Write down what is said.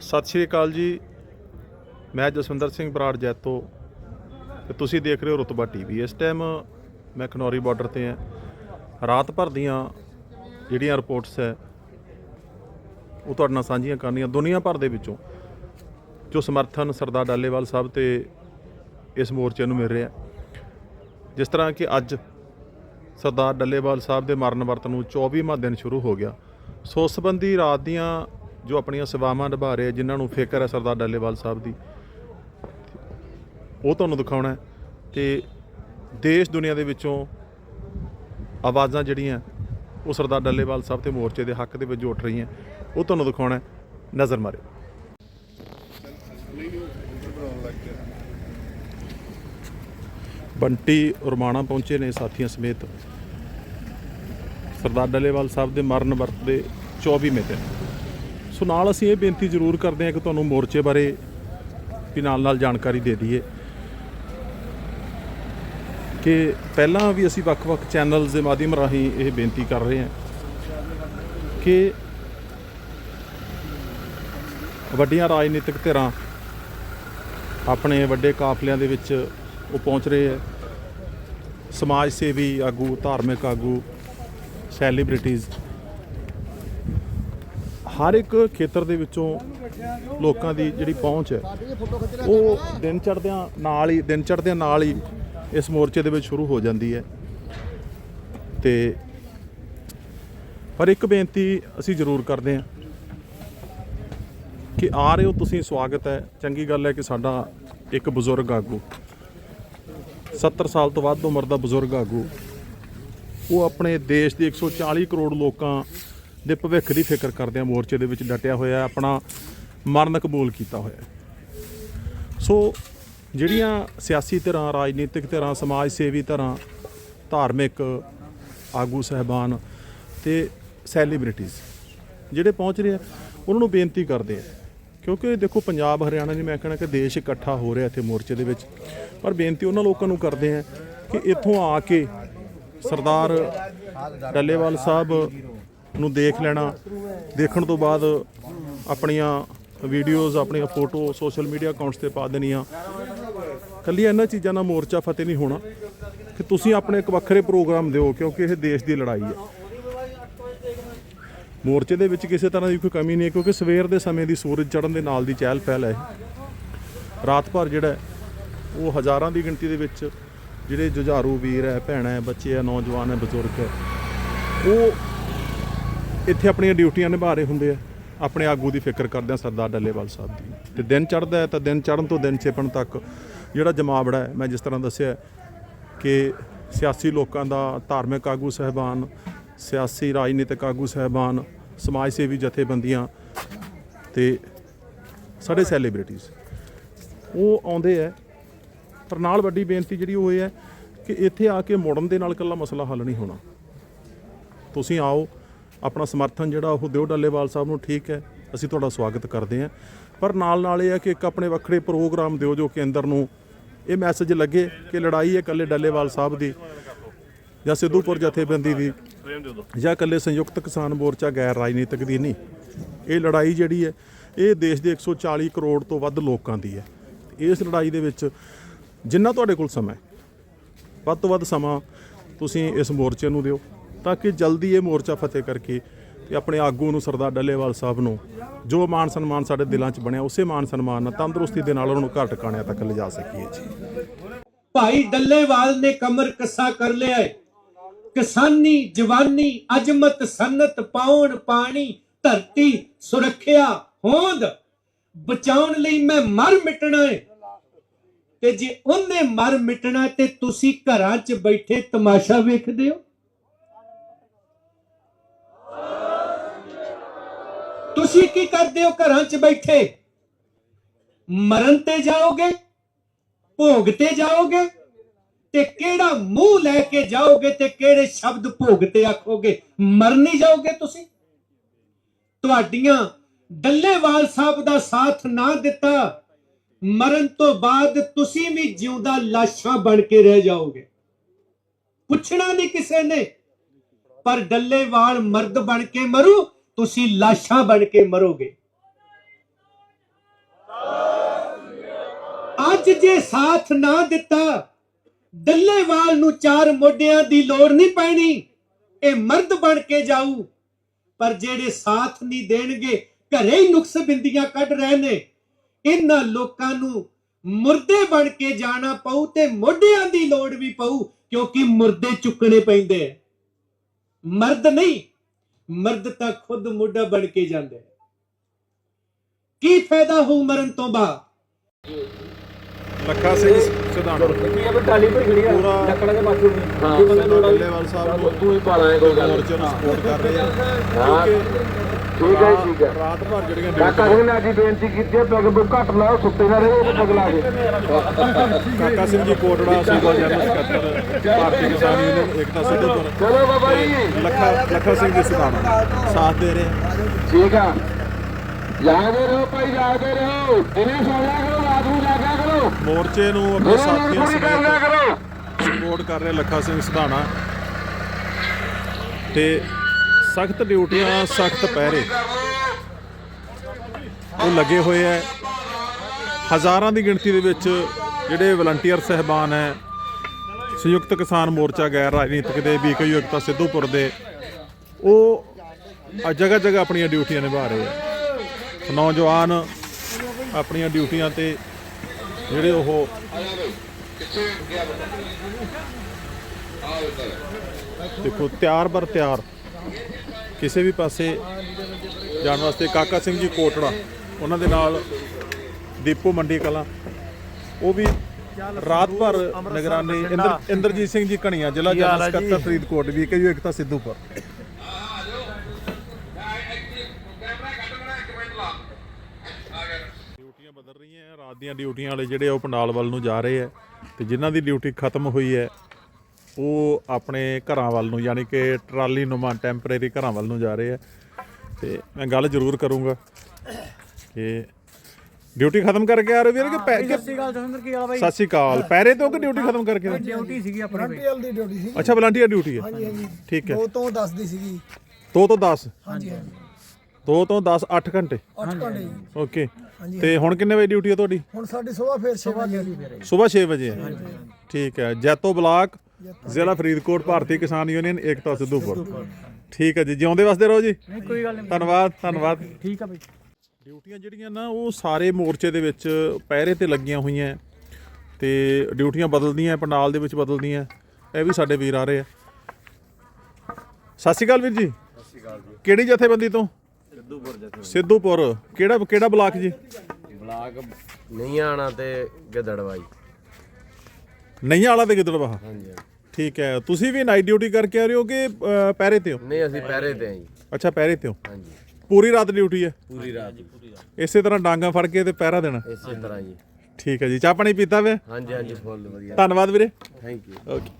ਸਤਿ ਸ਼੍ਰੀ ਅਕਾਲ ਜੀ। ਮੈਂ ਜਸਵਿੰਦਰ ਸਿੰਘ ਬਰਾੜ ਜੈਤੋ ਤੇ ਤੁਸੀਂ ਦੇਖ ਰਹੇ ਹੋ ਰਤਬਾ ਟੀਵੀ। ਇਸ ਟਾਈਮ ਮੈਂ ਖਨੌਰੀ ਬਾਰਡਰ ਤੇ ਹਾਂ। ਰਾਤ ਭਰ ਦੀਆਂ ਜਿਹੜੀਆਂ ਰਿਪੋਰਟਸ ਹੈ, ਉਹ ਤੁਹਾਡੇ ਨਾਲ ਸਾਂਝੀਆਂ ਕਰਨੀਆਂ ਦੁਨੀਆ ਭਰ ਦੇ ਵਿੱਚੋਂ। ਜੋ ਸਮਰਥਨ ਸਰਦਾਰ ਡਾਲੇਵਾਲ ਸਾਹਿਬ ਤੇ ਇਸ ਮੋਰਚੇ ਨੂੰ ਮਿਲ ਰਿਹਾ। ਜਿਸ ਤਰ੍ਹਾਂ ਕਿ ਅੱਜ ਸਰਦਾਰ ਡੱਲੇਵਾਲ ਸਾਹਿਬ ਦੇ ਮਰਨ ਵਰਤ ਨੂੰ 24ਵਾਂ ਦਿਨ ਸ਼ੁਰੂ ਹੋ ਗਿਆ। ਸੋ ਉਸ ਸੰਬੰਧੀ ਰਾਤ ਦੀਆਂ ਜੋ ਆਪਣੀਆਂ ਸੇਵਾਵਾਂ ਨਿਭਾ ਰਹੇ ਜਿਨ੍ਹਾਂ ਨੂੰ ਫਿਕਰ ਹੈ ਸਰਦਾਰ ਡੱਲੇਵਾਲ ਸਾਹਿਬ ਦੀ। ਉਹ ਤੁਹਾਨੂੰ ਦਿਖਾਉਣਾ ਹੈ ਤੇ ਦੇਸ਼ ਦੁਨੀਆ ਦੇ ਵਿੱਚੋਂ ਆਵਾਜ਼ਾਂ ਜਿਹੜੀਆਂ, ਉਹ ਸਰਦਾਰ ਡੱਲੇਵਾਲ ਸਾਹਿਬ ਤੇ ਮੋਰਚੇ ਦੇ ਹੱਕ ਦੇ ਵਿੱਚ ਉੱਠ ਰਹੀਆਂ। ਉਹ ਤੁਹਾਨੂੰ ਦਿਖਾਉਣਾ ਨਜ਼ਰ ਮਾਰਿਓ। ਬੰਟੀ ਰਮਾਣਾ ਪਹੁੰਚੇ ਨੇ ਸਾਥੀਆਂ ਸਮੇਤ। ਸਰਦਾਰ ਡੱਲੇਵਾਲ ਸਾਹਿਬ ਦੇ ਮਰਨ ਵਰਤ ਦੇ 24ਵੇਂ ਦਿਨ ਸੋ ਨਾਲ ਅਸੀਂ ਇਹ ਬੇਨਤੀ ਜ਼ਰੂਰ ਕਰਦੇ ਹਾਂ ਕਿ ਤੁਹਾਨੂੰ ਮੋਰਚੇ ਬਾਰੇ ਵੀ ਨਾਲ ਨਾਲ ਜਾਣਕਾਰੀ ਦੇ ਦਈਏ ਕਿ ਪਹਿਲਾਂ ਵੀ ਅਸੀਂ ਵੱਖ-ਵੱਖ ਚੈਨਲਸ ਦੇ ਮਾਧਿਅਮ ਰਾਹੀਂ ਇਹ ਬੇਨਤੀ ਕਰ ਰਹੇ ਹਾਂ ਕਿ ਵੱਡੀਆਂ ਰਾਜਨੀਤਿਕ ਧਿਰਾਂ ਆਪਣੇ ਵੱਡੇ ਕਾਫਲਿਆਂ ਦੇ ਵਿੱਚ ਉਹ ਪਹੁੰਚ ਰਹੇ ਹੈ। ਸਮਾਜ ਸੇਵੀ ਆਗੂ, ਧਾਰਮਿਕ ਆਗੂ ਸੈਲੀਬ੍ਰਿਟੀਜ਼ ਹਰ ਇੱਕ ਖੇਤਰ ਦੇ ਵਿੱਚੋਂ ਲੋਕਾਂ ਦੀ ਜਿਹੜੀ ਪਹੁੰਚ ਹੈ, ਉਹ ਦਿਨ ਚੜ੍ਹਦਿਆਂ ਨਾਲ ਹੀ, ਦਿਨ ਚੜ੍ਹਦਿਆਂ ਨਾਲ ਹੀ ਇਸ ਮੋਰਚੇ ਦੇ ਵਿੱਚ ਸ਼ੁਰੂ ਹੋ ਜਾਂਦੀ ਹੈ। ਤੇ ਪਰ ਇੱਕ ਬੇਨਤੀ ਅਸੀਂ ਜ਼ਰੂਰ ਕਰਦੇ ਹਾਂ ਕਿ ਆ ਰਹੇ ਹੋ ਤੁਸੀਂ, ਸਵਾਗਤ ਹੈ। ਚੰਗੀ ਗੱਲ ਹੈ ਕਿ ਸਾਡਾ ਇੱਕ ਬਜ਼ੁਰਗ ਆਗੂ 70 ਸਾਲ ਤੋਂ ਵੱਧ ਉਮਰ ਦਾ ਬਜ਼ੁਰਗ ਆਗੂ, ਉਹ ਆਪਣੇ ਦੇਸ਼ ਦੇ 140 ਕਰੋੜ ਲੋਕਾਂ ਦੇ ਭਵਿੱਖ ਦੀ ਫਿਕਰ ਕਰਦੇ ਕਰਦਿਆਂ ਮੋਰਚੇ ਦੇ ਵਿੱਚ ਡਟਿਆ ਹੋਇਆ, ਆਪਣਾ ਮਰਨ ਕਬੂਲ ਕੀਤਾ ਹੋਇਆ। ਸੋ ਜਿਹੜੀਆਂ ਸਿਆਸੀ ਧਿਰਾਂ, ਰਾਜਨੀਤਿਕ ਧਿਰਾਂ, ਸਮਾਜ ਸੇਵੀ ਧਿਰਾਂ, ਧਾਰਮਿਕ ਆਗੂ ਸਹਿਬਾਨ ਤੇ ਸੈਲੀਬ੍ਰਿਟੀਜ਼ ਜਿਹੜੇ ਪਹੁੰਚ ਰਹੇ ਆ, ਉਹਨਾਂ ਨੂੰ ਬੇਨਤੀ ਕਰਦੇ ਆ, ਕਿਉਂਕਿ ਦੇਖੋ ਪੰਜਾਬ, ਹਰਿਆਣਾ ਨਹੀਂ ਮੈਂ ਕਹਿਣਾ ਕਿ ਦੇਸ਼ ਇਕੱਠਾ ਹੋ ਰਿਹਾ ਇੱਥੇ ਮੋਰਚੇ ਦੇ ਵਿੱਚ, ਪਰ ਬੇਨਤੀ ਉਹਨਾਂ ਲੋਕਾਂ ਨੂੰ ਕਰਦੇ ਆ ਕਿ ਇੱਥੋਂ ਆ ਕੇ ਸਰਦਾਰ ਡੱਲੇਵਾਲ ਸਾਹਿਬ ਨੂੰ ਦੇਖ ਲੈਣਾ। ਦੇਖਣ ਤੋਂ ਬਾਅਦ ਆਪਣੀਆਂ ਵੀਡੀਓਜ਼ ਆਪਣੀਆਂ ਫੋਟੋ ਸੋਸ਼ਲ ਮੀਡੀਆ ਅਕਾਊਂਟਸ ਤੇ ਪਾ ਦੇਣੀਆਂ। ਕੱਲੀਆਂ ਇਹਨਾਂ ਚੀਜ਼ਾਂ ਨਾਲ ਮੋਰਚਾ ਫਤਿਹ ਨਹੀਂ ਹੋਣਾ। ਕਿ ਤੁਸੀਂ ਆਪਣੇ ਇੱਕ ਵੱਖਰੇ ਪ੍ਰੋਗਰਾਮ ਦਿਓ, ਕਿਉਂਕਿ ਇਹ ਦੇਸ਼ ਦੀ ਲੜਾਈ ਹੈ। ਮੋਰਚੇ ਦੇ ਵਿੱਚ ਕਿਸੇ ਤਰ੍ਹਾਂ ਦੀ ਕੋਈ ਕਮੀ ਨਹੀਂ ਹੈ, ਕਿਉਂਕਿ ਸਵੇਰ ਦੇ ਸਮੇਂ ਦੀ ਸੂਰਜ ਚੜ੍ਹਨ ਦੇ ਨਾਲ ਦੀ ਚਹਿਲ ਪਹਿਲ ਹੈ ਰਾਤ ਭਰ ਜਿਹੜਾ ਉਹ ਹਜ਼ਾਰਾਂ ਦੀ ਗਿਣਤੀ ਦੇ ਵਿੱਚ ਜਿਹੜੇ ਜੁਝਾਰੂ ਵੀਰ ਹੈ, ਭੈਣਾਂ ਹੈ, ਬੱਚੇ ਹੈ, ਨੌਜਵਾਨ ਹੈ, ਬਜ਼ੁਰਗ ਹੈ, ਉਹ ਇੱਥੇ ਆਪਣੀਆਂ ਡਿਊਟੀਆਂ ਨਿਭਾ ਰਹੇ ਹੁੰਦੇ ਆ। ਆਪਣੇ ਆਗੂ ਦੀ ਫਿਕਰ ਕਰਦੇ ਆ ਸਰਦਾਰ ਡੱਲੇਵਾਲ ਸਾਹਿਬ ਦੀ। ਤੇ ਦਿਨ ਚੜ੍ਹਦਾ ਹੈ ਤਾਂ ਦਿਨ ਚੜ੍ਹਨ ਤੋਂ ਦਿਨ ਛਿਪਣ ਤੱਕ ਜਿਹੜਾ ਜਮਾਵੜਾ ਹੈ, ਮੈਂ ਜਿਸ ਤਰ੍ਹਾਂ ਦੱਸਿਆ ਕਿ ਸਿਆਸੀ ਲੋਕਾਂ ਦਾ ਧਾਰਮਿਕ ਆਗੂ ਸਹਿਬਾਨ, ਸਿਆਸੀ ਰਾਜਨੀਤਿਕ ਆਗੂ ਸਹਿਬਾਨ, ਸਮਾਜ ਸੇਵੀ ਜਥੇਬੰਦੀਆਂ ਤੇ ਸਾਡੇ ਸੈਲੀਬ੍ਰਿਟੀਜ਼। ਉਹ ਆਉਂਦੇ ਆ ਪਰ ਨਾਲ ਵੱਡੀ ਬੇਨਤੀ ਜਿਹੜੀ ਉਹ ਇਹ ਹੈ ਕਿ ਇੱਥੇ ਆ ਕੇ ਮੋੜਨ ਦੇ ਨਾਲ ਇਕੱਲਾ ਮਸਲਾ ਹੱਲ ਨਹੀਂ ਹੋਣਾ। ਤੁਸੀਂ ਆਓ ਆਪਣਾ ਸਮਰਥਨ ਜਿਹੜਾ ਉਹ ਦਿਓ ਡੱਲੇਵਾਲ ਸਾਹਿਬ ਨੂੰ ਠੀਕ ਹੈ, ਅਸੀਂ ਤੁਹਾਡਾ ਸਵਾਗਤ ਕਰਦੇ ਹਾਂ। ਪਰ ਨਾਲ ਨਾਲ ਇਹ ਹੈ ਕਿ ਇੱਕ ਆਪਣੇ ਵੱਖਰੇ ਪ੍ਰੋਗਰਾਮ ਦਿਓ ਜੋ ਕੇਂਦਰ ਨੂੰ ਇਹ ਮੈਸੇਜ ਲੱਗੇ ਕਿ ਲੜਾਈ ਹੈ ਇਕੱਲੇ ਡੱਲੇਵਾਲ ਸਾਹਿਬ ਦੀ ਜਾਂ ਸਿੱਧੂਪੁਰ ਜਥੇਬੰਦੀ ਦੀ ਜਾਂ ਇਕੱਲੇ ਸੰਯੁਕਤ ਕਿਸਾਨ ਮੋਰਚਾ ਗੈਰ ਰਾਜਨੀਤਿਕ ਦੀ ਨਹੀਂ। ਇਹ ਲੜਾਈ ਜਿਹੜੀ ਹੈ, ਇਹ ਦੇਸ਼ ਦੇ 140 ਕਰੋੜ ਤੋਂ ਵੱਧ ਲੋਕਾਂ ਦੀ ਹੈ। ਇਸ ਲੜਾਈ ਦੇ ਵਿੱਚ ਜਿੰਨਾ ਤੁਹਾਡੇ ਕੋਲ ਸਮਾਂ ਹੈ, ਵੱਧ ਤੋਂ ਵੱਧ ਸਮਾਂ ਤੁਸੀਂ ਇਸ ਮੋਰਚੇ ਨੂੰ ਦਿਓ। ਤਾਂ ਕਿ ਜਲਦੀ ਇਹ ਮੋਰਚਾ ਫਤਿਹ ਕਰਕੇ ਤੇ ਆਪਣੇ ਆਗੂ ਨੂੰ ਸਰਦਾਰ ਡੱਲੇਵਾਲ ਸਾਹਿਬ ਨੂੰ ਜੋ ਮਾਨ ਸਨਮਾਨ ਸਾਡੇ ਦਿਲਾਂ 'ਚ ਬਣਿਆ, ਉਸੇ ਮਾਨ ਸਨਮਾਨ ਨਾਲ ਤੰਦਰੁਸਤੀ ਦੇ ਨਾਲ ਉਹਨਾਂ ਨੂੰ ਘਰ ਟਿਕਾਣਿਆਂ ਤੱਕ ਲਿਜਾ ਸਕੀਏ ਜੀ। ਭਾਈ ਡੱਲੇਵਾਲ ਨੇ ਕਮਰ ਕੱਸਾ ਕਰ ਲਿਆ ਏ। ਕਿਸਾਨੀ, ਜਵਾਨੀ, ਅਜਮਤ ਸਨਤ ਪਾਉਣ, ਪਾਣੀ, ਧਰਤੀ, ਸੁਰੱਖਿਆ, ਹੋਂਦ, ਬਚਾਉਣ ਲਈ ਮੈਂ ਮਰ ਮਿਟਣਾ ਹੈ ਤੇ ਜੇ ਉਹਨੇ ਮਰ ਮਿਟਣਾ ਤੇ ਤੁਸੀਂ ਘਰਾਂ 'ਚ ਬੈਠੇ ਤਮਾਸ਼ਾ ਵੇਖਦੇ ਹੋ? ਤੁਸੀਂ ਕੀ ਕਰਦੇ ਹੋ ਘਰਾਂ 'ਚ ਬੈਠੇ? ਮਰਨ ਤੇ ਜਾਓਗੇ ਭੋਗ ਤੇ ਜਾਓਗੇ, ਤੇ ਕਿਹੜਾ ਮੂੰਹ ਲੈ ਕੇ ਜਾਓਗੇ ਤੇ ਕਿਹੜੇ ਸ਼ਬਦ ਭੋਗ ਤੇ ਆਖੋਗੇ? ਮਰ ਨਹੀਂ ਜਾਓਗੇ ਤੁਸੀਂ? ਤੁਹਾਡੀਆਂ ਡੱਲੇਵਾਲ ਸਾਹਿਬ ਦਾ ਸਾਥ ਨਾ ਦਿੱਤਾ, ਮਰਨ ਤੋਂ ਬਾਅਦ ਤੁਸੀਂ ਵੀ ਜਿਉਂਦਾ ਲਾਸ਼ਾਂ ਬਣ ਕੇ ਰਹਿ ਜਾਓਗੇ। ਪੁੱਛਣਾ ਨਹੀਂ ਕਿਸੇ ਨੇ, ਪਰ ਡੱਲੇਵਾਲ ਮਰਦ ਬਣ ਕੇ ਮਰੂ ਤੁਸੀਂ ਲਾਸ਼ਾਂ ਬਣ ਕੇ ਮਰੋਗੇ। ਅੱਜ ਜੇ ਸਾਥ ਨਾ ਦਿੱਤਾ, ਡੱਲੇਵਾਲ ਨੂੰ ਚਾਰ ਮੋਢਿਆਂ ਦੀ ਲੋੜ ਨਹੀਂ ਪੈਣੀ। ਇਹ ਮਰਦ ਬਣ ਕੇ ਜਾਊ। ਪਰ ਜਿਹੜੇ ਸਾਥ ਨਹੀਂ ਦੇਣਗੇ, ਘਰੇ ਹੀ ਨੁਕਸ ਬਿੰਦੀਆਂ ਕੱਢ ਰਹੇ ਨੇ। ਇਹਨਾਂ ਲੋਕਾਂ ਨੂੰ ਮੁਰਦੇ ਬਣ ਕੇ ਜਾਣਾ ਪਊ ਤੇ ਮੋਢਿਆਂ ਦੀ ਲੋੜ ਵੀ ਪਊ, ਕਿਉਂਕਿ ਮੁਰਦੇ ਚੁੱਕਣੇ ਪੈਂਦੇ ਆ। ਮਰਦ ਨਹੀਂ ਮਰਦ ਤਾਂ ਖੁਦ ਮੋਢਾ ਬਣ ਕੇ ਜਾਂਦੇ ਆ। ਕੀ ਫਾਇਦਾ ਹੋ ਮਰਨ ਤੋਂ ਬਾਅਦ? ਲੱਖਾ ਸਿੰਘ ਸਿਧਾਣਾ ਇਹ ਵੀ ਟਾਲੀ ਪਰ ਖੜੀ ਆ ਲੱਕੜਾਂ ਦੇ ਪਾਛੂ ਹਾਂ ਡੱਲੇਵਾਲ ਸਾਹਿਬ ਨੂੰ ਤੂੰ ਹੀ ਪਾ ਲਾਂਗੇ ਕੋਈ ਗੱਲ। ਮੋਰਚੇ ਨੂੰ ਸਪੋਰਟ ਕਰ ਰਹੇ ਆ। ਹਾਂ। ਠੀਕ ਹੈ ਠੀਕ ਹੈ। ਰਾਤ ਭਰ ਜਿਹੜੀਆਂ ਕਾਕਾ ਸਿੰਘ ਨੇ ਅੱਜ ਹੀ ਬੇਨਤੀ ਕੀਤੀ ਹੈ ਪੈਗ ਬੁੱਕ ਘੱਟ ਲਾਓ ਸੁੱਤੇ ਨਾ ਰਹੋ ਪੱਗ ਲਾ ਕੇ ਕਾਕਾ ਸਿੰਘ ਜੀ ਕੋਟੜਾ ਸੂਬਾ ਜਨਰਲ ਸਕੱਤਰ ਭਾਰਤੀ ਕਿਸਾਨ ਯੂਨੀਅਨ ਏਕਤਾ ਸਿੱਧੂਪੁਰ ਚਲੋ ਬਾਬਾ ਜੀ। ਲੱਖਾ ਲੱਖਾ ਸਿੰਘ ਜੀ ਸਿਧਾਣਾ ਸਾਥ ਦੇ ਰਹੇ। ਠੀਕ ਆ। ਜਾਗਦੇ ਰਹੋ ਭਾਈ ਜਾਗਦੇ ਰਹੋ। ਦਿਨੇ ਸੌ ਲਿਆ ਕਰੋ ਰਾਤ ਨੂੰ ਜਾਗਿਆ ਕਰੋ। ਮੋਰਚੇ ਨੂੰ ਆਪਣੇ ਸਾਥੀਆਂ ਸਮੇਤ ਕਰੋ ਸਪੋਰਟ ਕਰ ਰਹੇ ਲੱਖਾ ਸਿੰਘ ਸਿਧਾਣਾ। ਤੇ ਸਖਤ ਡਿਊਟੀਆਂ, ਸਖਤ ਪਹਿਰੇ। ਉਹ ਲੱਗੇ ਹੋਏ ਐ। ਹਜ਼ਾਰਾਂ ਦੀ ਗਿਣਤੀ ਦੇ ਵਿੱਚ ਜਿਹੜੇ ਵਲੰਟੀਅਰ ਸਹਿਬਾਨ ਹੈ ਸੰਯੁਕਤ ਕਿਸਾਨ ਮੋਰਚਾ, ਗੈਰ ਰਾਜਨੀਤਿਕ ਦੇ ਬੀਕੇ ਯੁਕਤਾ ਸਿੱਧੂਪੁਰ ਦੇ, ਉਹ ਜਗ੍ਹਾ ਜਗ੍ਹਾ ਆਪਣੀਆਂ ਡਿਊਟੀਆਂ ਨਿਭਾ ਰਹੇ ਆ ਨੌਜਵਾਨ ਆਪਣੀਆਂ ਡਿਊਟੀਆਂ ਤੇ ਜਿਹੜੇ ਉਹ ਦੇਖੋ, ਤਿਆਰ ਬਰ ਤਿਆਰ। ਕਿਸੇ ਵੀ ਪਾਸੇ ਜਾਣ ਵਾਸਤੇ ਕਾਕਾ ਸਿੰਘ ਜੀ ਕੋਟੜਾ ਉਹਨਾਂ ਦੇ ਨਾਲ ਦੀਪੂ ਮੰਡੀ ਕਲਾਂ ਉਹ ਵੀ ਰਾਤ ਭਰ ਨਿਗਰਾਨੀ ਇੰਦਰ ਇੰਦਰਜੀਤ ਸਿੰਘ ਜੀ ਕਣੀਆਂ ਜ਼ਿਲ੍ਹਾ ਜਨਰਲ ਸਕੱਤਰ ਫਰੀਦਕੋਟ ਵੀ ਕਿ ਇੱਕ ਤਾਂ ਸਿੱਧੂਪੁਰ। ਡਿਊਟੀਆਂ ਬਦਲ ਰਹੀਆਂ ਰਾਤ ਦੀਆਂ ਡਿਊਟੀਆਂ ਵਾਲੇ ਜਿਹੜੇ ਉਹ ਪੰਡਾਲ ਵੱਲ ਨੂੰ ਜਾ ਰਹੇ ਆ ਤੇ ਜਿਨ੍ਹਾਂ ਦੀ ਡਿਊਟੀ ਖਤਮ ਹੋਈ ਹੈ ਉਹ ਆਪਣੇ ਘਰਾਂ ਵੱਲ ਨੂੰ ਯਾਨੀ ਕਿ ਟਰਾਲੀ ਨੁਮਾ ਟੈਂਪਰੇਰੀ ਘਰਾਂ ਵੱਲ ਨੂੰ ਜਾ ਰਹੇ ਆ। ਤੇ ਮੈਂ ਗੱਲ ਜ਼ਰੂਰ ਕਰੂੰਗਾ ਕਿ ਡਿਊਟੀ ਖਤਮ ਕਰਕੇ ਆ ਰਹੇ ਵੀਰ ਕਿ ਪੈ- ਸਤਿ ਸ਼੍ਰੀ ਅਕਾਲ ਜਸਵਿੰਦਰ ਕੀ ਹਾਲ ਆ ਬਾਈ? ਸਤਿ ਸ਼੍ਰੀ ਅਕਾਲ। ਪੈਰੇ ਤੋਂ ਕਿ ਡਿਊਟੀ ਖਤਮ ਕਰਕੇ ਆਏ? ਡਿਊਟੀ ਸੀਗੀ ਆਪਣੀ ਬਈ। ਦੀ ਡਿਊਟੀ ਸੀ ਅੱਛਾ ਵਲੰਟੀਅਰ ਡਿਊਟੀ ਹੈ। ਹਾਂਜੀ ਹਾਂਜੀ। ਠੀਕ ਹੈ। ਦੋ ਤੋਂ 10 ਦੀ ਸੀਗੀ। 2 ਤੋਂ 10 ਹਾਂਜੀ ਹਾਂਜੀ। 2 ਤੋਂ 10 8 ਘੰਟੇ? 8 ਘੰਟੇ ਜੀ। ਓਕੇ। ਹਾਂਜੀ। ਤੇ ਹੁਣ ਕਿੰਨੇ ਵਜੇ ਡਿਊਟੀ ਹੈ ਤੁਹਾਡੀ? ਹੁਣ ਸਾਡੀ ਸਵੇਰ ਫੇਰ 6 ਵਜੇ। ਸਵੇਰ 6 ਵਜੇ ਹੈ। ਠੀਕ ਹੈ। ਜੈਤੋ ਬਲਾਕ ਜ਼ਿਲ੍ਹਾ ਫਰੀਦਕੋਟ ਭਾਰਤੀ ਕਿਸਾਨ ਯੂਨੀਅਨ ਏਕਤਾ ਸਿੱਧੂਪੁਰ ਠੀਕ ਹੈ ਜੀ ਜਿਉਂਦੇ ਵਸਦੇ ਰਹੋ ਜੀ। ਨਹੀਂ ਕੋਈ ਗੱਲ ਨਹੀਂ ਧੰਨਵਾਦ ਧੰਨਵਾਦ। ਠੀਕ ਆ ਬਈ। ਡਿਊਟੀਆਂ ਜਿਹੜੀਆਂ ਨਾ ਉਹ ਸਾਰੇ ਮੋਰਚੇ ਦੇ ਵਿੱਚ ਪਹਿਰੇ ਤੇ ਲੱਗੀਆਂ ਹੋਈਆਂ। ਤੇ ਡਿਊਟੀਆਂ ਬਦਲਦੀਆਂ ਪੰਡਾਲ ਦੇ ਵਿੱਚ ਬਦਲਦੀਆਂ। ਇਹ ਵੀ ਸਾਡੇ ਵੀਰ ਆ ਰਹੇ ਆ। ਸਤਿ ਸ਼੍ਰੀ ਅਕਾਲ ਵੀਰ ਜੀ। ਸਤਿ ਸ਼੍ਰੀ ਅਕਾਲ ਜੀ ਕਿਹੜੀ ਜਥੇਬੰਦੀ ਤੋਂ? ਸਿੱਧੂਪੁਰ ਜਥੇ ਸਿੱਧੂਪੁਰ ਕਿਹੜਾ ਕਿਹੜਾ ਬਲਾਕ ਜੀ? ਬਲਾਕ ਨਹੀਂ ਆਣਾ ਤੇ ਗਿੱਦੜਵਾਈ। ਨਈਆਂ ਵਾਲਾ ਤੇ ਗਿੱਦੜਵਾਹ ਹਾਂਜੀ। ਠੀਕ ਹੈ। ਤੁਸੀਂ ਵੀ ਨਾਈਟ ਡਿਊਟੀ ਕਰਕੇ ਆ ਰਹੇ ਹੋ ਕਿ ਅ, ਪਹਿਰੇ ਤੇ ਹੋ? ਨਹੀਂ ਅਸੀਂ ਪਹਿਰੇ ਤੇ ਆਂ ਜੀ। ਅੱਛਾ ਪਹਿਰੇ ਤੇ ਹੋ? ਹਾਂਜੀ। ਪੂਰੀ ਰਾਤ ਡਿਊਟੀ ਹੈ? ਪੂਰੀ ਰਾਤ ਇਸੇ ਤਰ੍ਹਾਂ ਡਾਂਗਾ ਫੜ ਕੇ ਤੇ ਪਹਿਰਾ ਦੇਣਾ? ਇਸੇ ਤਰ੍ਹਾਂ ਜੀ। ਠੀਕ ਹੈ ਜੀ। ਚਾਹ ਪਾਣੀ ਪੀਤਾ ਵੇ? ਹਾਂਜੀ ਹਾਂਜੀ ਫੁੱਲ ਵਧੀਆ। ਧੰਨਵਾਦ ਵੀਰੇ। Thank you okay